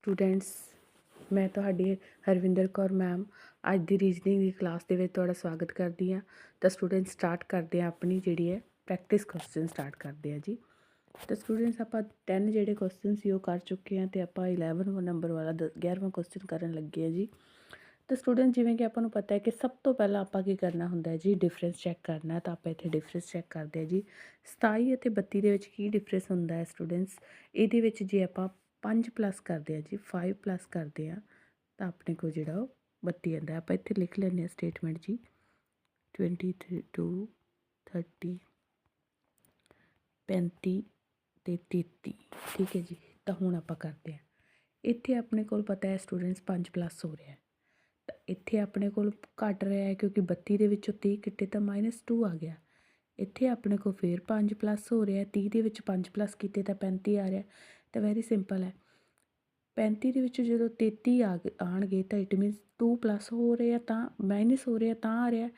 Students, ਮੈਂ ਤੁਹਾਡੀ Harvinder Kaur ma'am, ਅੱਜ ਦੀ ਰੀਜ਼ਨਿੰਗ ਦੀ ਕਲਾਸ ਦੇ ਵਿੱਚ ਤੁਹਾਡਾ ਸਵਾਗਤ ਕਰਦੀ ਹਾਂ। ਤਾਂ ਸਟੂਡੈਂਟ ਸਟਾਰਟ ਕਰਦੇ ਆ ਆਪਣੀ ਜਿਹੜੀ ਹੈ ਪ੍ਰੈਕਟਿਸ ਕੁਐਸਚਨ ਸਟਾਰਟ ਕਰਦੇ ਆ ਜੀ। ਤਾਂ ਸਟੂਡੈਂਟਸ, ਆਪਾਂ 10 ਜਿਹੜੇ ਕੁਐਸਚਨ ਸੀ ਉਹ ਕਰ ਚੁੱਕੇ ਹਾਂ ਤੇ ਆਪਾਂ 11 ਨੰਬਰ ਵਾਲਾ 11ਵਾਂ ਕੁਐਸਚਨ ਕਰਨ ਲੱਗੇ ਆ ਜੀ। ਤਾਂ ਸਟੂਡੈਂਟ ਜਿਵੇਂ ਕਿ ਆਪਾਂ ਨੂੰ ਪਤਾ ਹੈ ਕਿ ਸਭ ਤੋਂ ਪਹਿਲਾਂ ਆਪਾਂ ਕੀ ਕਰਨਾ ਹੁੰਦਾ ਹੈ ਜੀ, ਡਿਫਰੈਂਸ ਚੈੱਕ ਕਰਨਾ ਹੈ ਤਾਂ ਆਪਾਂ ਇੱਥੇ ਡਿਫਰੈਂਸ ਚੈੱਕ ਕਰਦੇ ਆ ਜੀ। 27 ਅਤੇ 32 ਦੇ ਵਿੱਚ ਕੀ ਡਿਫਰੈਂਸ ਹੁੰਦਾ ਹੈ ਸਟੂਡੈਂਟਸ? ਇਹਦੇ ਵਿੱਚ ਜੇ ਆਪਾਂ ਪੰਜ ਪਲੱਸ ਕਰਦੇ ਆ ਜੀ 5 ਪਲੱਸ ਕਰਦੇ ਆ, ਤਾਂ ਆਪਣੇ ਕੋਲ ਜਿਹੜਾ ਉਹ 32 ਆਉਂਦਾ ਆਪਾਂ ਇੱਥੇ ਲਿਖ ਲੈਂਦੇ ਆ ਸਟੇਟਮੈਂਟ ਜੀ। 22 30 35 ਤੇ 33 ਠੀਕ ਹੈ ਜੀ, ਤਾਂ ਹੁਣ ਆਪਾਂ ਕਰਦੇ ਆ ਇੱਥੇ ਆਪਣੇ ਕੋਲ ਪਤਾ ਹੈ ਸਟੂਡੈਂਟਸ 5 ਪਲੱਸ ਹੋ ਰਿਹਾ ਹੈ ਤਾਂ ਇੱਥੇ ਆਪਣੇ ਕੋਲ ਘਟ ਰਿਹਾ ਹੈ ਕਿਉਂਕਿ 32 ਦੇ ਵਿੱਚੋਂ 30 ਕਿੱਟੇ ਤਾਂ -2 ਆ ਗਿਆ। ਇੱਥੇ ਆਪਣੇ ਕੋਲ ਫੇਰ 5 ਪਲੱਸ ਹੋ ਰਿਹਾ 30 ਦੇ ਵਿੱਚ 5 ਪਲੱਸ ਕੀਤੇ ਤਾਂ 35 ਆ ਰਿਹਾ। ਤਾਂ ਵੈਰੀ ਸਿੰਪਲ ਹੈ। 35 ਦੇ ਵਿੱਚ ਜਦੋਂ 33 ਆ ਆਣਗੇ ਤਾਂ ਇਟ ਮੀਨਸ 2 ਪਲੱਸ ਹੋ ਰਿਹਾ ਤਾਂ ਮਾਈਨਸ ਹੋ ਰਿਹਾ ਤਾਂ ਆ ਰਿਹਾ।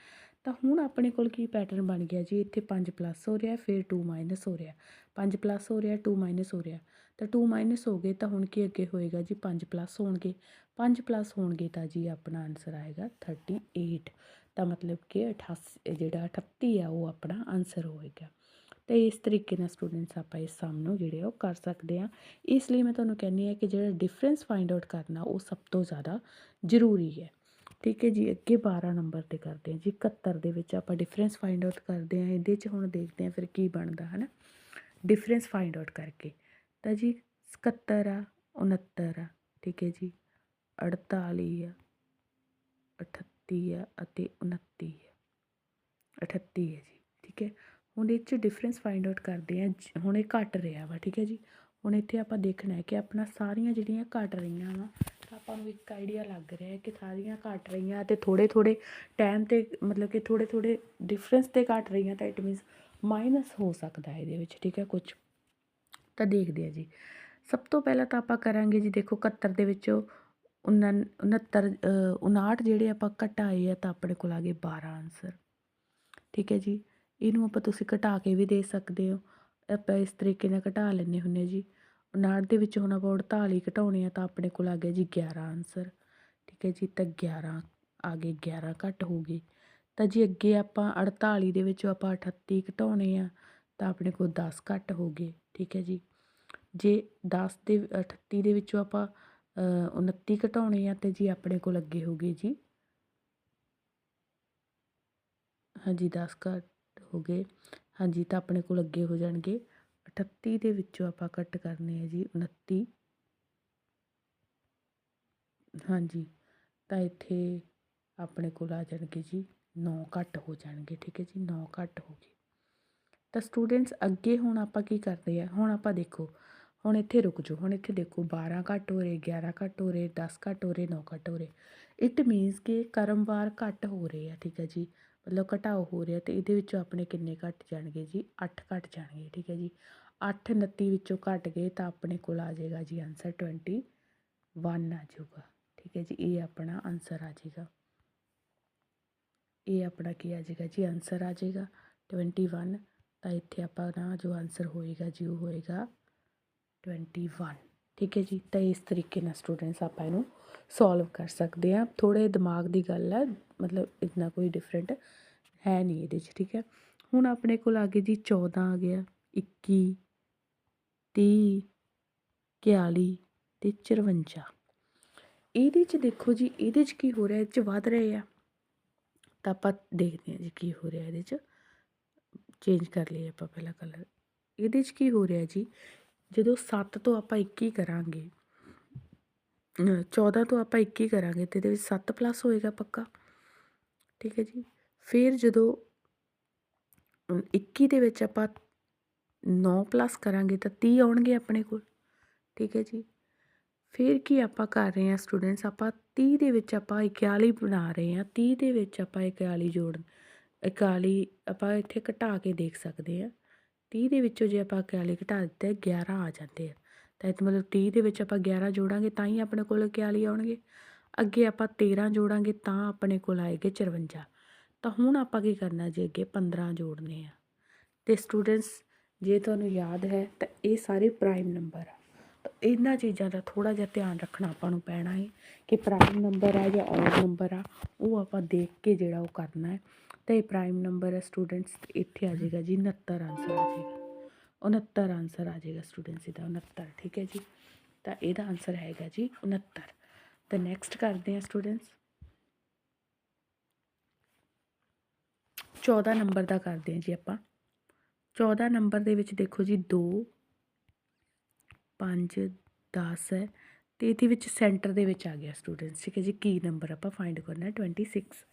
ਤਾਂ ਹੁਣ ਆਪਣੇ ਕੋਲ ਕੀ ਪੈਟਰਨ ਬਣ ਗਿਆ ਜੀ? ਇੱਥੇ 5 ਪਲੱਸ ਹੋ ਰਿਹਾ, ਫਿਰ 2 ਮਾਈਨਸ ਹੋ ਰਿਹਾ। 5 ਪਲੱਸ ਹੋ ਰਿਹਾ 2 ਮਾਈਨਸ ਹੋ ਰਿਹਾ। ਤਾਂ 2 ਮਾਈਨਸ ਹੋ ਗਏ ਤਾਂ ਹੁਣ ਕੀ ਅੱਗੇ ਹੋਏਗਾ ਜੀ? 5 ਪਲੱਸ ਹੋਣਗੇ। 5 ਪਲੱਸ ਹੋਣਗੇ ਤਾਂ ਜੀ ਆਪਣਾ ਆਨਸਰ ਆਏਗਾ 38 ਤਾਂ ਮਤਲਬ ਕਿ 88 ਜਿਹੜਾ 38 ਆ ਉਹ ਆਪਣਾ ਆਨਸਰ ਹੋਏਗਾ। ਤੇ ਇਸ ਤਰੀਕੇ ਨਾਲ ਸਟੂਡੈਂਟਸ ਆਪਾਂ ਇਸ ਸਮ ਨੂੰ ਜਿਹੜੇ ਉਹ ਕਰ ਸਕਦੇ ਆ ਇਸ ਲਈ ਮੈਂ ਤੁਹਾਨੂੰ ਕਹਿੰਨੀ ਆ ਕਿ ਜਿਹੜਾ ਡਿਫਰੈਂਸ ਫਾਈਂਡ ਆਊਟ ਕਰਨਾ ਉਹ ਸਭ ਤੋਂ ਜ਼ਿਆਦਾ ਜ਼ਰੂਰੀ ਹੈ। ਠੀਕ ਹੈ ਜੀ, ਅੱਗੇ 12 ਨੰਬਰ ਤੇ ਕਰਦੇ ਆ ਜੀ 71 ਦੇ ਵਿੱਚ ਆਪਾਂ ਡਿਫਰੈਂਸ ਫਾਈਂਡ ਆਊਟ ਕਰਦੇ ਆ ਇਹਦੇ 'ਚ ਹੁਣ ਦੇਖਦੇ ਆ ਫਿਰ ਕੀ ਬਣਦਾ ਹੈ ਨਾ ਡਿਫਰੈਂਸ ਫਾਈਂਡ ਆਊਟ ਕਰਕੇ। ਤਾਂ ਜੀ 71 ਆ 69 ਆ, ਠੀਕ ਹੈ ਜੀ 48 ਆ 38 ਆ ਅਤੇ 29 ਆ 38 ਹੈ ਜੀ, ਠੀਕ ਹੈ। ਹੁਣ ਇਹ 'ਚ ਡਿਫਰੈਂਸ ਫਾਈਂਡ ਆਊਟ ਕਰਦੇ ਆ ਹੁਣ ਇਹ ਘਟ ਰਿਹਾ ਵਾ, ਠੀਕ ਹੈ ਜੀ? ਹੁਣ ਇੱਥੇ ਆਪਾਂ ਦੇਖਣਾ ਹੈ ਕਿ ਆਪਣਾ ਸਾਰੀਆਂ ਜਿਹੜੀਆਂ ਘਟ ਰਹੀਆਂ ਵਾ, ਤਾਂ ਆਪਾਂ ਨੂੰ ਇੱਕ ਆਈਡੀਆ ਲੱਗ ਰਿਹਾ ਹੈ ਕਿ ਸਾਰੀਆਂ ਘਟ ਰਹੀਆਂ ਤੇ ਥੋੜੇ ਥੋੜੇ ਟਾਈਮ ਤੇ ਮਤਲਬ ਕਿ ਥੋੜੇ ਥੋੜੇ ਡਿਫਰੈਂਸ ਤੇ ਘਟ ਰਹੀਆਂ ਤਾਂ ਇਟ ਮੀਨਸ ਮਾਈਨਸ ਹੋ ਸਕਦਾ ਇਹਦੇ ਵਿੱਚ, ਠੀਕ ਹੈ ਕੁਝ ਤਾਂ ਦੇਖਦੇ ਆ ਜੀ। ਸਭ ਤੋਂ ਪਹਿਲਾਂ ਤਾਂ ਆਪਾਂ ਕਰਾਂਗੇ ਜੀ, ਦੇਖੋ 71 ਦੇ ਵਿੱਚੋਂ 69 59 ਜਿਹੜੇ ਆਪਾਂ ਘਟਾਏ ਆ ਤਾਂ ਆਪਣੇ ਕੋਲ ਆ ਗਏ 12 ਆਨਸਰ ਠੀਕ ਹੈ ਜੀ? ਇਹਨੂੰ ਆਪਾਂ ਤੁਸੀਂ ਘਟਾ ਕੇ ਵੀ ਦੇ ਸਕਦੇ ਹੋ। ਆਪਾਂ ਇਸ ਤਰੀਕੇ ਨਾਲ ਘਟਾ ਲੈਂਦੇ ਹੁੰਨੇ ਜੀ। 59 ਦੇ ਵਿੱਚ ਹੁਣ ਆਪਾਂ 48 ਘਟਾਉਣੇ ਆ ਤਾਂ ਆਪਣੇ ਕੋਲ ਆ ਗਿਆ ਜੀ 11 ਆਨਸਰ ਠੀਕ ਹੈ ਜੀ, ਤਾਂ 11 ਆ ਗਏ 11 ਘੱਟ ਹੋ ਗਏ। ਤਾਂ ਜੀ ਅੱਗੇ ਆਪਾਂ 48 ਦੇ ਵਿੱਚੋਂ ਆਪਾਂ 38 ਘਟਾਉਣੇ ਆ ਤਾਂ ਆਪਣੇ ਕੋਲ 10 ਘੱਟ ਹੋ ਗਏ। ਠੀਕ ਹੈ ਜੀ। ਜੇ 10 ਦੇ 38 ਦੇ ਵਿੱਚੋਂ ਆਪਾਂ 29 ਘਟਾਉਣੇ ਆ ਤੇ ਜੀ ਆਪਣੇ ਕੋਲ ਅੱਗੇ ਹੋ ਗਏ ਜੀ। ਹਾਂਜੀ 10 ਘੱਟ। ਹੋ ਗਏ ਹਾਂਜੀ, ਤਾਂ ਆਪਣੇ ਕੋਲ ਅੱਗੇ ਹੋ ਜਾਣਗੇ। 38 ਦੇ ਵਿੱਚੋਂ ਆਪਾਂ ਕੱਟ ਕਰਨੇ ਆ ਜੀ 29 ਹਾਂਜੀ, ਤਾਂ ਇੱਥੇ ਆਪਣੇ ਕੋਲ ਆ ਜਾਣਗੇ ਜੀ 9 ਘੱਟ ਹੋ ਜਾਣਗੇ, ਠੀਕ ਹੈ ਜੀ 9 ਘੱਟ ਹੋ ਗਏ। ਤਾਂ ਸਟੂਡੈਂਟਸ, ਅੱਗੇ ਹੁਣ ਆਪਾਂ ਕੀ ਕਰਦੇ ਆ? ਹੁਣ ਆਪਾਂ ਦੇਖੋ, ਹੁਣ ਇੱਥੇ ਰੁਕ ਜਾਓ, ਹੁਣ ਇੱਥੇ ਦੇਖੋ 12 ਘੱਟ ਹੋ ਰਹੇ 11 ਘੱਟ ਹੋ ਰਹੇ 10 ਘੱਟ ਹੋ ਰਹੇ 9 ਘੱਟ ਹੋ ਰਹੇ। ਇਟ ਮੀਨਸ ਕਿ ਕਰਮਵਾਰ ਘੱਟ ਹੋ ਰਹੇ ਆ, ਠੀਕ ਹੈ ਜੀ। ਮਤਲਬ ਘਟਾਓ ਹੋ ਰਿਹਾ ਅਤੇ ਇਹਦੇ ਵਿੱਚੋਂ ਆਪਣੇ ਕਿੰਨੇ ਘੱਟ ਜਾਣਗੇ ਜੀ? ਅੱਠ ਘੱਟ ਜਾਣਗੇ, ਠੀਕ ਹੈ ਜੀ। 8 29 ਵਿੱਚੋਂ ਘੱਟ ਗਏ ਤਾਂ ਆਪਣੇ ਕੋਲ ਆ ਜਾਏਗਾ ਜੀ ਆਨਸਰ 21 ਆ ਜਾਊਗਾ, ਠੀਕ ਹੈ ਜੀ। ਇਹ ਆਪਣਾ ਆਨਸਰ ਆ ਜਾਏਗਾ। ਇਹ ਆਪਣਾ ਕੀ ਆ ਜਾਏਗਾ ਜੀ? ਆਨਸਰ ਆ ਜਾਏਗਾ 21 ਤਾਂ ਇੱਥੇ ਆਪਾਂ ਨਾ ਜੋ ਆਨਸਰ ਹੋਏਗਾ ਜੀ, ਉਹ ਹੋਏਗਾ 21 ਠੀਕ ਹੈ ਜੀ? ਤਾਂ ਇਸ ਤਰੀਕੇ ਨਾਲ ਸਟੂਡੈਂਟਸ ਆਪਾਂ ਇਹਨੂੰ ਸੋਲਵ ਕਰ ਸਕਦੇ ਆ ਥੋੜੇ ਦਿਮਾਗ ਦੀ ਗੱਲ ਹੈ, ਮਤਲਬ ਇਤਨਾ ਕੋਈ ਡਿਫਰੈਂਟ ਹੈ ਨਹੀਂ ਇਹਦੇ 'ਚ, ਠੀਕ ਹੈ? ਹੁਣ ਆਪਣੇ ਕੋਲ ਆ ਗਏ ਜੀ 14 ਆ ਗਿਆ 21 30 41 ਤੇ 54 ਇਹਦੇ 'ਚ ਦੇਖੋ ਜੀ, ਇਹਦੇ 'ਚ ਕੀ ਹੋ ਰਿਹਾ, ਇਹ 'ਚ ਵੱਧ ਰਹੇ ਆ। ਤਾਂ ਆਪਾਂ ਦੇਖਦੇ ਹਾਂ ਜੀ ਕੀ ਹੋ ਰਿਹਾ ਇਹਦੇ 'ਚ। ਚੇਂਜ ਕਰ ਲਈਏ ਆਪਾਂ ਪਹਿਲਾ ਕਲਰ ਇਹਦੇ 'ਚ ਕੀ ਹੋ ਰਿਹਾ ਜੀ? ਜਦੋਂ ਸੱਤ ਤੋਂ ਆਪਾਂ 21 ਕਰਾਂਗੇ 14 ਤੋਂ ਆਪਾਂ 21 ਕਰਾਂਗੇ ਤੇ ਇਹਦੇ ਵਿੱਚ 7 ਪਲੱਸ ਹੋਏਗਾ ਪੱਕਾ। ਠੀਕ ਹੈ ਜੀ? ਫਿਰ ਜਦੋਂ 21 ਦੇ ਵਿੱਚ ਆਪਾਂ 9 ਪਲੱਸ ਕਰਾਂਗੇ ਤਾਂ 30 ਆਉਣਗੇ ਆਪਣੇ ਕੋਲ। ਠੀਕ ਹੈ ਜੀ? ਫਿਰ ਕੀ ਆਪਾਂ ਕਰ ਰਹੇ ਹਾਂ ਸਟੂਡੈਂਟਸ ਆਪਾਂ 30 ਦੇ ਵਿੱਚ ਆਪਾਂ 41 ਬਣਾ ਰਹੇ ਹਾਂ। 30 ਦੇ ਵਿੱਚ ਆਪਾਂ 41 ਜੋੜ 41 ਆਪਾਂ ਇੱਥੇ ਘਟਾ ਕੇ ਦੇਖ ਸਕਦੇ ਹਾਂ। 30 ਦੇ ਵਿੱਚੋਂ ਜੇ ਆਪਾਂ 41 ਘਟਾ ਦਿੱਤੇ 11 ਆ ਜਾਂਦੇ ਆ। ਤਾਂ ਇਹ ਮਤਲਬ 30 ਦੇ ਵਿੱਚ ਆਪਾਂ 11 ਜੋੜਾਂਗੇ, ਤਾਂ ਹੀ ਆਪਣੇ ਕੋਲ 41 ਆਉਣਗੇ। ਅੱਗੇ ਆਪਾਂ 13 ਜੋੜਾਂਗੇ, ਤਾਂ ਆਪਣੇ ਕੋਲ ਆਏਗੇ 54 ਤਾਂ ਹੁਣ ਆਪਾਂ ਕੀ ਕਰਨਾ ਜੀ ਅੱਗੇ? 15 ਜੋੜਨੇ ਆ। ਤੇ ਸਟੂਡੈਂਟਸ, ਜੇ ਤੁਹਾਨੂੰ ਯਾਦ ਹੈ, ਤਾਂ ਇਹ ਸਾਰੇ ਪ੍ਰਾਈਮ ਨੰਬਰ ਆ। ਤਾਂ ਇਹਨਾਂ ਚੀਜ਼ਾਂ ਦਾ ਥੋੜਾ ਜਿਹਾ ਧਿਆਨ ਰੱਖਣਾ ਆਪਾਂ ਨੂੰ ਪੈਣਾ ਹੈ ਕਿ ਪ੍ਰਾਈਮ ਨੰਬਰ ਹੈ ਜਾਂ ਔਡ ਨੰਬਰ ਆ, ਉਹ ਆਪਾਂ ਦੇਖ ਕੇ ਜਿਹੜਾ ਉਹ ਕਰਨਾ ਹੈ ਤਾਂ ਪ੍ਰਾਈਮ ਨੰਬਰ ਹੈ ਸਟੂਡੈਂਟਸ ਇੱਥੇ ਆ ਜਾਏਗਾ ਜੀ 69 ਆਨਸਰ ਆ ਜਾਏਗਾ। 69 ਆਨਸਰ ਆ ਜਾਏਗਾ ਸਟੂਡੈਂਟਸ ਇਹਦਾ 69 ਠੀਕ ਹੈ ਜੀ? ਤਾਂ ਇਹਦਾ ਆਨਸਰ ਹੈਗਾ ਜੀ 69 ਤਾਂ ਨੈਕਸਟ ਕਰਦੇ ਹਾਂ ਸਟੂਡੈਂਟਸ 14 ਨੰਬਰ ਦਾ ਕਰਦੇ ਹਾਂ ਜੀ ਆਪਾਂ। 14 ਨੰਬਰ ਦੇ ਵਿੱਚ ਦੇਖੋ ਜੀ 2 5 10 ਹੈ। ਤੇ ਇਹਦੇ ਵਿੱਚ ਸੈਂਟਰ ਦੇ ਵਿੱਚ ਆ ਗਿਆ ਸਟੂਡੈਂਟਸ ਠੀਕ ਹੈ ਜੀ? ਕੀ ਨੰਬਰ ਆਪਾਂ ਫਾਈਂਡ ਕਰਨਾ ਹੈ? 26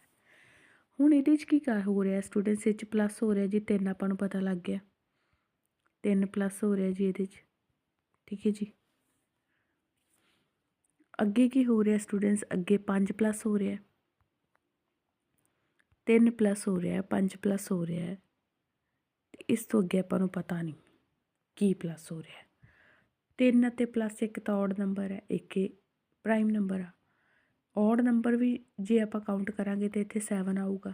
ਹੁਣ ਇਹਦੇ 'ਚ ਕੀ ਕਰ ਹੋ ਰਿਹਾ? ਸਟੂਡੈਂਟਸ ਇਹ 'ਚ ਪਲੱਸ ਹੋ ਰਿਹਾ ਜੀ 3 ਆਪਾਂ ਨੂੰ ਪਤਾ ਲੱਗ ਗਿਆ। 3 ਪਲੱਸ ਹੋ ਰਿਹਾ ਜੀ ਇਹਦੇ 'ਚ। ਠੀਕ ਹੈ ਜੀ। ਅੱਗੇ ਕੀ ਹੋ ਰਿਹਾ ਸਟੂਡੈਂਟਸ ਅੱਗੇ 5 ਪਲੱਸ ਹੋ ਰਿਹਾ। 3 ਪਲੱਸ ਹੋ ਰਿਹਾ 5 ਪਲੱਸ ਹੋ ਰਿਹਾ। ਤੇ ਇਸ ਤੋਂ ਅੱਗੇ ਆਪਾਂ ਨੂੰ ਪਤਾ ਨਹੀਂ ਕੀ ਪਲੱਸ ਹੋ ਰਿਹਾ। 3 ਅਤੇ ਪਲੱਸ ਇੱਕ ਤਾਂ ਔਡ ਨੰਬਰ ਹੈ, ਇੱਕ ਇਹ ਪ੍ਰਾਈਮ ਨੰਬਰ ਆ। ਔਡ ਨੰਬਰ ਵੀ ਜੇ ਆਪਾਂ ਕਾਊਂਟ ਕਰਾਂਗੇ ਤਾਂ ਇੱਥੇ 7 ਆਊਗਾ।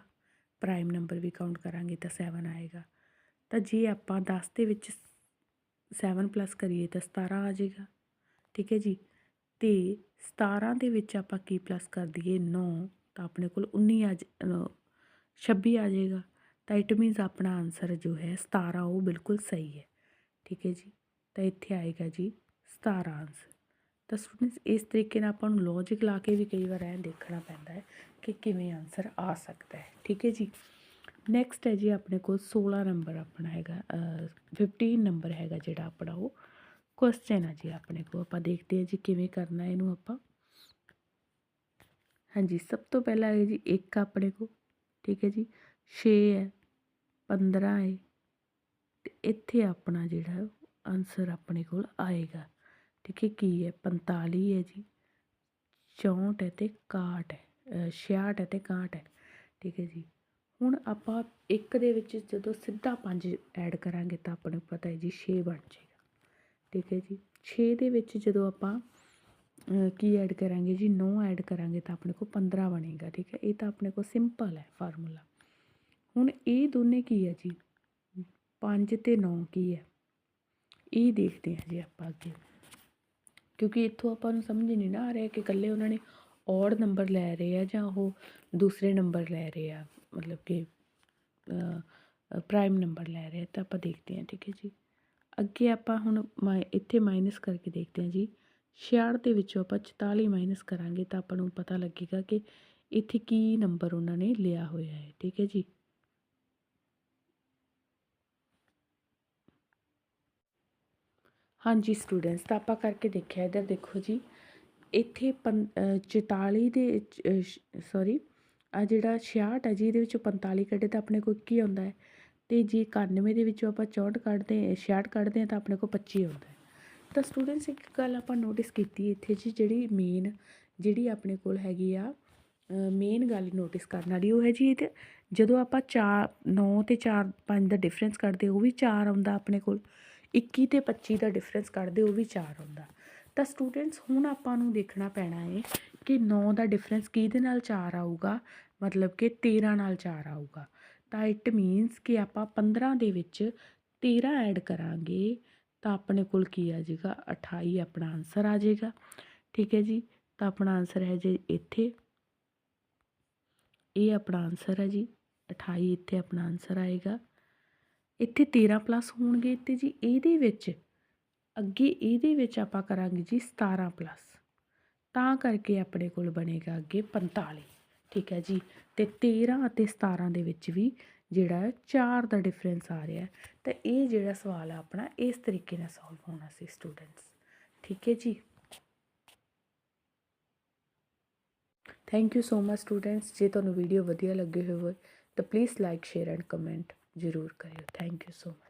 ਪ੍ਰਾਈਮ ਨੰਬਰ ਵੀ ਕਾਊਂਟ ਕਰਾਂਗੇ ਤਾਂ 7 ਆਏਗਾ। ਤਾਂ ਜੇ ਆਪਾਂ 10 ਦੇ ਵਿੱਚ 7 ਪਲੱਸ ਕਰੀਏ ਤਾਂ 17 ਆ ਜਾਏਗਾ। ਠੀਕ ਹੈ ਜੀ? ਤੇ 17 ਦੇ ਵਿੱਚ ਆਪਾਂ ਕੀ ਪਲੱਸ ਕਰ ਦਈਏ? 9 ਤਾਂ ਆਪਣੇ ਕੋਲ 19 ਆ ਜ- ਅ, 26 ਆ ਜਾਏਗਾ। ਤਾਂ ਇਟ ਮੀਨਸ ਆਪਣਾ ਆਨਸਰ ਜੋ ਹੈ 17 ਉਹ ਬਿਲਕੁਲ ਸਹੀ ਹੈ। ਠੀਕ ਹੈ ਜੀ? ਤਾਂ ਇੱਥੇ ਆਏਗਾ ਜੀ 17 ਆਨਸਰ ਤਾਂ ਸਟੂਡੈਂਟਸ ਇਸ ਤਰੀਕੇ ਨਾਲ ਆਪਾਂ ਨੂੰ ਲੌਜਿਕ ਲਾ ਕੇ ਵੀ ਕਈ ਵਾਰ ਐਂ ਦੇਖਣਾ ਪੈਂਦਾ ਹੈ ਕਿ ਕਿਵੇਂ ਆਨਸਰ ਆ ਸਕਦਾ ਹੈ। ਠੀਕ ਹੈ ਜੀ? ਨੈਕਸਟ ਹੈ ਜੀ ਆਪਣੇ ਕੋਲ 16 ਨੰਬਰ ਆਪਣਾ ਹੈਗਾ ਅ, 15 ਨੰਬਰ ਹੈਗਾ ਜਿਹੜਾ ਆਪਣਾ ਉਹ। ਕੁਐਸਚਨ ਹੈ ਜੀ ਆਪਣੇ ਕੋਲ ਆਪਾਂ ਦੇਖਦੇ ਹਾਂ ਜੀ ਕਿਵੇਂ ਕਰਨਾ ਇਹਨੂੰ ਆਪਾਂ। ਹਾਂਜੀ ਸਭ ਤੋਂ ਪਹਿਲਾਂ ਹੈ ਜੀ ਇੱਕ ਆਪਣੇ ਕੋਲ ਠੀਕ ਹੈ ਜੀ? 6 ਹੈ 15 ਹੈ ਤੇ ਇੱਥੇ ਆਪਣਾ ਜਿਹੜਾ ਆਨਸਰ ਆਪਣੇ ਕੋਲ ਆਏਗਾ। ਠੀਕ ਹੈ ਕੀ ਹੈ 45 ਹੈ ਜੀ 64 ਹੈ ਅਤੇ 61 ਹੈ ਛਿਆਹਠ ਹੈ ਅਤੇ 61 ਹੈ ਠੀਕ ਹੈ ਜੀ ਹੁਣ ਆਪਾਂ ਇੱਕ ਦੇ ਵਿੱਚ ਜਦੋਂ ਸਿੱਧਾ ਪੰਜ ਐਡ ਕਰਾਂਗੇ ਤਾਂ ਆਪਾਂ ਨੂੰ ਪਤਾ ਹੈ ਜੀ ਛੇ ਬਣ ਜਾਏਗਾ ਠੀਕ ਹੈ ਜੀ ਛੇ ਦੇ ਵਿੱਚ ਜਦੋਂ ਆਪਾਂ ਕੀ ਐਡ ਕਰਾਂਗੇ ਜੀ 9 ਐਡ ਕਰਾਂਗੇ ਤਾਂ ਆਪਣੇ ਕੋਲ 15 ਬਣੇਗਾ ਠੀਕ ਹੈ ਇਹ ਤਾਂ ਆਪਣੇ ਕੋਲ ਸਿੰਪਲ ਹੈ ਫਾਰਮੂਲਾ ਹੁਣ ਇਹ ਦੋਨੇ ਕੀ ਹੈ ਜੀ 5 ਤੇ 9 ਕੀ ਹੈ ਇਹ ਦੇਖਦੇ ਹਾਂ ਜੀ ਆਪਾਂ ਅੱਗੇ ਕਿਉਂਕਿ ਇੱਥੋਂ ਆਪਾਂ ਨੂੰ ਸਮਝ ਨਹੀਂ ਨਾ ਆ ਰਿਹਾ ਕਿ ਇਕੱਲੇ ਉਹਨਾਂ ਨੇ ਔਡ ਨੰਬਰ ਲੈ ਰਹੇ ਆ ਜਾਂ ਉਹ ਦੂਸਰੇ ਨੰਬਰ ਲੈ ਰਹੇ ਆ, ਮਤਲਬ ਕਿ ਪ੍ਰਾਈਮ ਨੰਬਰ ਲੈ ਰਹੇ ਆ, ਤਾਂ ਆਪਾਂ ਦੇਖਦੇ ਹਾਂ, ਠੀਕ ਹੈ ਜੀ। ਅੱਗੇ ਆਪਾਂ ਹੁਣ ਮਾਈ ਇੱਥੇ ਮਾਈਨਸ ਕਰਕੇ ਦੇਖਦੇ ਹਾਂ ਜੀ। 66 ਦੇ ਵਿੱਚੋਂ ਆਪਾਂ 44 ਮਾਈਨਸ ਕਰਾਂਗੇ ਤਾਂ ਆਪਾਂ ਨੂੰ ਪਤਾ ਲੱਗੇਗਾ ਕਿ ਇੱਥੇ ਕੀ ਨੰਬਰ ਉਹਨਾਂ ਨੇ ਲਿਆ ਹੋਇਆ ਹੈ, ਠੀਕ ਹੈ ਜੀ। ਹਾਂਜੀ ਸਟੂਡੈਂਟਸ ਤਾਂ ਆਪਾਂ ਕਰਕੇ ਦੇਖਿਆ ਇੱਧਰ ਦੇਖੋ ਜੀ। ਇੱਥੇ ਪੰ ਅ, 44 ਦੇ ਸੌਰੀ ਆ ਜਿਹੜਾ 66 ਹੈ ਜੀ ਇਹਦੇ ਵਿੱਚੋਂ 45 ਕੱਢੇ ਤਾਂ ਆਪਣੇ ਕੋਲ ਕੀ ਆਉਂਦਾ ਹੈ? ਤੇ ਜੇ 91 ਦੇ ਵਿੱਚੋਂ ਆਪਾਂ 64 ਕੱਢਦੇ 66 ਕੱਢਦੇ ਹਾਂ ਤਾਂ ਆਪਣੇ ਕੋਲ 25 ਆਉਂਦਾ ਹੈ। ਤਾਂ ਸਟੂਡੈਂਟਸ ਇੱਕ ਗੱਲ ਆਪਾਂ ਨੋਟਿਸ ਕੀਤੀ ਇੱਥੇ ਜੀ ਜਿਹੜੀ ਮੇਨ ਜਿਹੜੀ ਆਪਣੇ ਕੋਲ ਹੈਗੀ ਆ ਮੇਨ ਗੱਲ ਨੋਟਿਸ ਕਰਨ ਵਾਲੀ ਉਹ ਹੈ ਜੀ ਇਹਦੇ ਜਦੋਂ ਆਪਾਂ 4 9 ਤੇ 4 5 ਦਾ ਡਿਫਰੈਂਸ ਕੱਢਦੇ ਉਹ ਵੀ 4 ਆਉਂਦਾ ਆਪਣੇ ਕੋਲ। 21 ਤੇ 25 ਦਾ ਡਿਫਰੈਂਸ ਕੱਢਦੇ, ਉਹ ਵੀ 4 ਆਉਂਦਾ ਤਾਂ ਸਟੂਡੈਂਟਸ ਹੁਣ ਆਪਾਂ ਨੂੰ ਦੇਖਣਾ ਪੈਣਾ ਹੈ ਕਿ 9 ਦਾ ਡਿਫਰੈਂਸ ਕਿਹਦੇ ਨਾਲ 4 ਆਊਗਾ? ਮਤਲਬ ਕਿ 13 ਨਾਲ 4 ਆਊਗਾ। ਤਾਂ ਇਟ ਮੀਨਸ ਕਿ ਆਪਾਂ 15 ਦੇ ਵਿੱਚ 13 ਐਡ ਕਰਾਂਗੇ, ਤਾਂ ਆਪਣੇ ਕੋਲ ਕੀ ਆ ਜਾਏਗਾ? 28 ਆਪਣਾ ਆਨਸਰ ਆ ਜਾਏਗਾ। ਠੀਕ ਹੈ ਜੀ? ਤਾਂ ਆਪਣਾ ਆਨਸਰ ਹੈ ਜੀ ਇੱਥੇ। ਇਹ ਆਪਣਾ ਆਨਸਰ ਹੈ ਜੀ। 28 ਇੱਥੇ ਆਪਣਾ ਆਨਸਰ ਆਏਗਾ। ਇੱਥੇ 13 ਪਲੱਸ ਹੋਣਗੇ ਅਤੇ ਜੀ ਇਹਦੇ ਵਿੱਚ, ਅੱਗੇ ਇਹਦੇ ਵਿੱਚ ਆਪਾਂ ਕਰਾਂਗੇ ਜੀ 17 ਪਲੱਸ ਤਾਂ ਕਰਕੇ ਆਪਣੇ ਕੋਲ ਬਣੇਗਾ ਅੱਗੇ 45 ਠੀਕ ਹੈ ਜੀ? ਅਤੇ ਤੇਰ੍ਹਾਂ ਅਤੇ 17 ਦੇ ਵਿੱਚ ਵੀ ਜਿਹੜਾ ਚਾਰ ਦਾ ਡਿਫਰੈਂਸ ਆ ਰਿਹਾ ਤਾਂ ਇਹ ਜਿਹੜਾ ਸਵਾਲ ਆ ਆਪਣਾ, ਇਸ ਤਰੀਕੇ ਨਾਲ ਸੋਲਵ ਹੋਣਾ ਸੀ ਸਟੂਡੈਂਟਸ ਠੀਕ ਹੈ ਜੀ? Thank you so much students ਜੇ ਤੁਹਾਨੂੰ ਵੀਡੀਓ ਵਧੀਆ ਲੱਗੇ ਹੋਵੇ ਤਾਂ please like share and comment ਜ਼ਰੂਰ ਕਰਿਓ। Thank you so much